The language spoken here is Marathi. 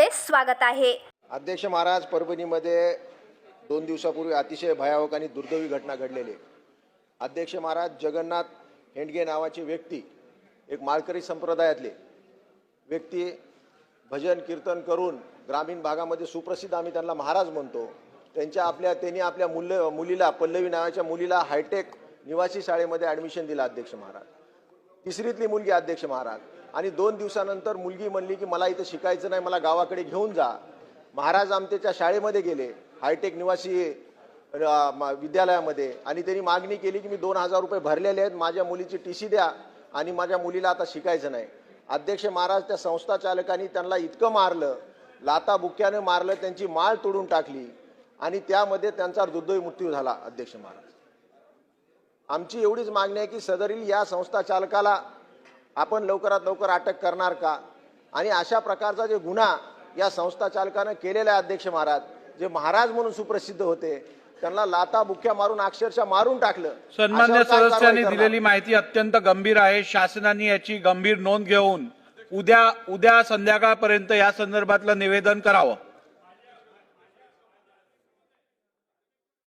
स्वागत आहे. अध्यक्ष महाराज परभणीमध्ये दोन दिवसापूर्वी अतिशय भयावक आणि दुर्दैवी घटना घडलेली अध्यक्ष महाराज जगन्नाथ हेंडगे नावाची व्यक्ती एक माळकरी संप्रदायातले व्यक्ती भजन कीर्तन करून ग्रामीण भागामध्ये सुप्रसिद्ध आम्ही त्यांना महाराज म्हणतो. त्यांच्या आपल्या त्यांनी आपल्या मुलं मुलीला पल्लवी नावाच्या मुलीला हायटेक निवासी शाळेमध्ये ॲडमिशन दिलं अध्यक्ष महाराज. तिसरीतली मुलगी अध्यक्ष महाराज. आणि दोन दिवसानंतर मुलगी म्हणली की मला इथं शिकायचं नाही मला गावाकडे घेऊन जा. महाराज आमतेच्या शाळेमध्ये गेले हायटेक निवासी विद्यालयामध्ये. आणि त्यांनी मागणी केली की मी दोन हजार रुपये भरलेले आहेत माझ्या मुलीची टी सी द्या आणि माझ्या मुलीला आता शिकायचं नाही. अध्यक्ष महाराज त्या संस्था चालकांनी त्यांना इतकं मारलं लाता बुक्यानं मारलं त्यांची माळ तोडून टाकली. आणि त्यामध्ये त्यांचा दुर्दैवी मृत्यू झाला अध्यक्ष महाराज. आमची एवढीच मागणी आहे की सदरील या संस्था चालकाला आपण लवकरात लवकर अटक करणार का? आणि अशा प्रकारचा जे गुन्हा या संस्था चालकानं केलेला आहे अध्यक्ष महाराज जे महाराज म्हणून सुप्रसिद्ध होते त्यांना लाता बुक्या मारून अक्षरशः मारून टाकलं. सन्मान्य सदस्यांनी? दिलेली माहिती अत्यंत गंभीर आहे. शासनाने याची गंभीर नोंद घेऊन उद्या उद्या संध्याकाळपर्यंत या संदर्भातलं निवेदन करावं.